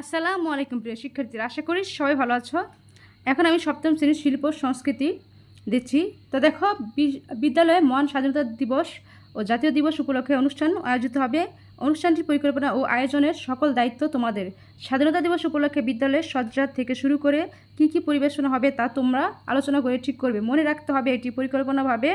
আসসালামু আলাইকুম প্রিয় শিক্ষার্থীরা, আশা করি সবাই ভালো আছো। এখন আমি সপ্তম শ্রেণির শিল্প সংস্কৃতি দিচ্ছি। তো দেখো বিদ্যালয়ে মহান স্বাধীনতা দিবস ও জাতীয় দিবস উপলক্ষে অনুষ্ঠান আয়োজিত হবে। অনুষ্ঠানটির পরিকল্পনা ও আয়োজনের সকল দায়িত্ব তোমাদের। স্বাধীনতা দিবস উপলক্ষে বিদ্যালয়ের সজ্জা থেকে শুরু করে কি কি পরিবেশনা হবে তা তোমরা আলোচনা করে ঠিক করবে। মনে রাখতে হবে, এটি পরিকল্পনাভাবে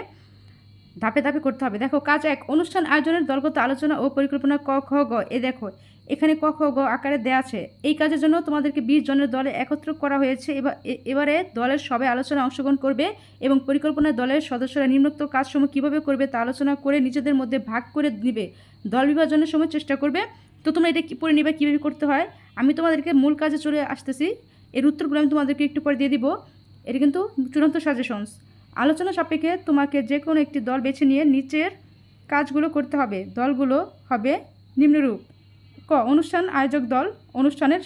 ধাপে ধাপে করতে হবে। দেখো, কাজ এক, অনুষ্ঠান আয়োজনের দলগত আলোচনা ও পরিকল্পনা ক, খ, গ, এ দেখো, এখানে ক, খ, গ আকারে দেওয়া আছে। এই কাজের জন্য তোমাদেরকে বিশ জনের দলে একত্র করা হয়েছে। এবার দলের সবাই আলোচনায় অংশগ্রহণ করবে এবং পরিকল্পনা দলের সদস্যরা নিম্নোক্ত কাজসমূহ কীভাবে করবে তা আলোচনা করে নিজেদের মধ্যে ভাগ করে নিবে। দল বিভাজনের সময় চেষ্টা করবে। তো তোমরা এটা কী পড়ে নিবে, কীভাবে করতে হয়? আমি তোমাদেরকে মূল কাজে চলে আসতেছি। এর উত্তরগুলো আমি তোমাদেরকে একটু পরে দিয়ে দিব। এটা কিন্তু চূড়ান্ত সাজেশনস আলোচনা সাপেক্ষে তোমাকে যে কোনো একটি দল বেছে নিয়ে নিচের কাজগুলো করতে হবে। দলগুলো হবে নিম্নরূপ। ক, অনুষ্ঠান আয়োজক দল, অনুষ্ঠানের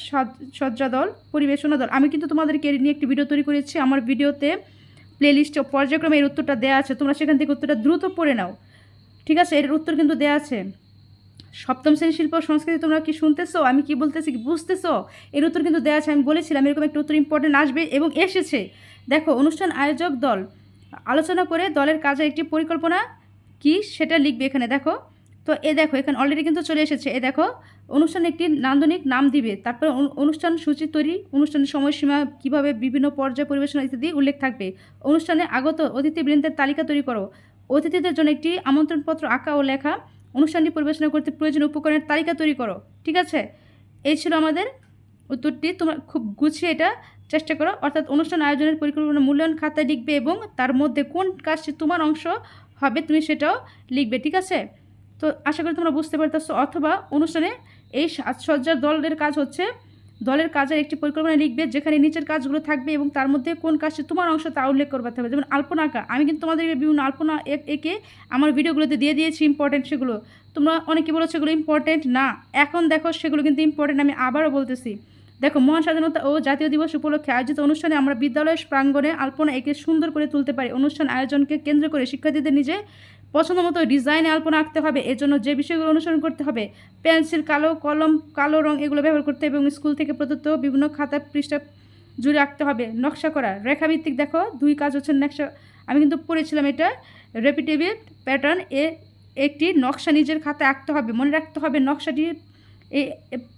সজ্জা দল, পরিবেশনা দল। আমি কিন্তু তোমাদেরকে নিয়ে একটি ভিডিও তৈরি করেছি। আমার ভিডিওতে প্লেলিস্টে পর্যায়ক্রমে এর উত্তরটা দেওয়া আছে। তোমরা সেখান থেকে উত্তরটা দ্রুত পড়ে নাও। ঠিক আছে? এর উত্তর কিন্তু দেওয়া আছে। সপ্তম শ্রেণি শিল্প সংস্কৃতি তোমরা কি শুনতেছো? আমি কি বলতেছি কি বুঝতেছো? এর উত্তর কিন্তু দেওয়া আছে। আমি বলেছিলাম এরকম একটা উত্তর ইম্পর্টেন্ট আসবে এবং এসেছে। দেখো, অনুষ্ঠান আয়োজক দল আলোচনা করে দলের কাজের একটি পরিকল্পনা কি সেটা লিখবে এখানে, দেখো। তো এ দেখো, এখানে অলরেডি কিন্তু চলে এসেছে। এ দেখো, অনুষ্ঠানে একটি নান্দনিক নাম দিবে। তারপর অনুষ্ঠান সূচি তৈরি অনুষ্ঠানের সময়সীমা কীভাবে বিভিন্ন পর্যায়ে পরিবেশনা ইত্যাদি উল্লেখ থাকবে। অনুষ্ঠানে আগত অতিথিবৃন্দের তালিকা তৈরি করো। অতিথিদের জন্য একটি আমন্ত্রণপত্র আঁকা ও লেখা। অনুষ্ঠানটি পরিবেশনা করতে প্রয়োজনীয় উপকরণের তালিকা তৈরি করো। ঠিক আছে? এই ছিল আমাদের উত্তরটি। তোমরা খুব গুছিয়ে এটা চেষ্টা করো। অর্থাৎ অনুষ্ঠান আয়োজনের পরিকল্পনা মূল্যায়ন খাতায় লিখবে এবং তার মধ্যে কোন কাজটি তোমার অংশ হবে তুমি সেটাও লিখবে, ঠিক আছে? তো আশা করি তোমরা বুঝতে পারতেছো। অথবা অনুষ্ঠানে এই সাজসজ্জার দলের কাজ হচ্ছে, দলের কাজের একটি পরিকল্পনা লিখবে যেখানে নিচের কাজগুলো থাকবে এবং তার মধ্যে কোন কাজটি তোমার অংশ তা উল্লেখ করতে হবে যেমন আলপনা আঁকা। আমি কিন্তু তোমাদেরকে বিভিন্ন আলপনা এঁকে আমার ভিডিওগুলোতে দিয়ে দিয়েছি ইম্পর্টেন্ট সেগুলো। তোমরা অনেকে বলো সেগুলো ইম্পর্টেন্ট না। এখন দেখো সেগুলো কিন্তু ইম্পর্টেন্ট আমি আবারও বলতেছি। দেখো, মহান স্বাধীনতা ও জাতীয় দিবস উপলক্ষে আয়োজিত অনুষ্ঠানে আমরা বিদ্যালয়ের প্রাঙ্গণে আলপনা এঁকে সুন্দর করে তুলতে পারি। অনুষ্ঠান আয়োজনকে কেন্দ্র করে শিক্ষার্থীদের নিজে পছন্দ মতো ডিজাইনে আলপনা আঁকতে হবে। এজন্য যে বিষয়গুলো অনুসরণ করতে হবে, পেন্সিল, কালো কলম, কালো রং এগুলো ব্যবহার করতে হবে এবং স্কুল থেকে প্রদত্ত বিভিন্ন খাতা পৃষ্ঠা জুড়ে আঁকতে হবে। নকশা করা, রেখাভিত্তিক দেখো, দুই কাজ হচ্ছে নকশা। আমি কিন্তু পড়েছিলাম এটা রেপিটেটিভ প্যাটার্ন এ একটি নকশা নিজের খাতায় আঁকতে হবে। মনে রাখতে হবে নকশাটি এই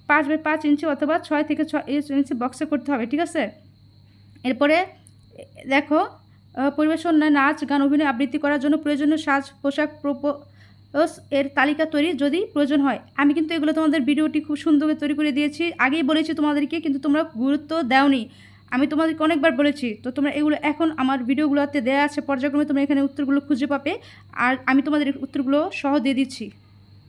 পাঁচ বাই পাঁচ ইঞ্চি অথবা ছয় থেকে ছয় ইঞ্চি বক্সে করতে হবে, ঠিক আছে? এরপরে দেখো পরিবেশন নাচ, গান, অভিনয়, আবৃত্তি করার জন্য প্রয়োজনীয় সাজ, পোশাক প্রোপোস এর তালিকা তৈরি যদি প্রয়োজন হয়। আমি কিন্তু এগুলো তোমাদের ভিডিওটি খুব সুন্দর করে তৈরি করে দিয়েছি। আগেই বলেছি তোমাদেরকে, কিন্তু তোমরা গুরুত্ব দাওনি। আমি তোমাদেরকে অনেকবার বলেছি, তো তোমরা এগুলো এখন আমার ভিডিওগুলোতে দেওয়া আছে, পর্যায়ক্রমে তোমরা এখানে উত্তরগুলো খুঁজে পাবে। আর আমি তোমাদের উত্তরগুলো সহ দিয়ে দিচ্ছি।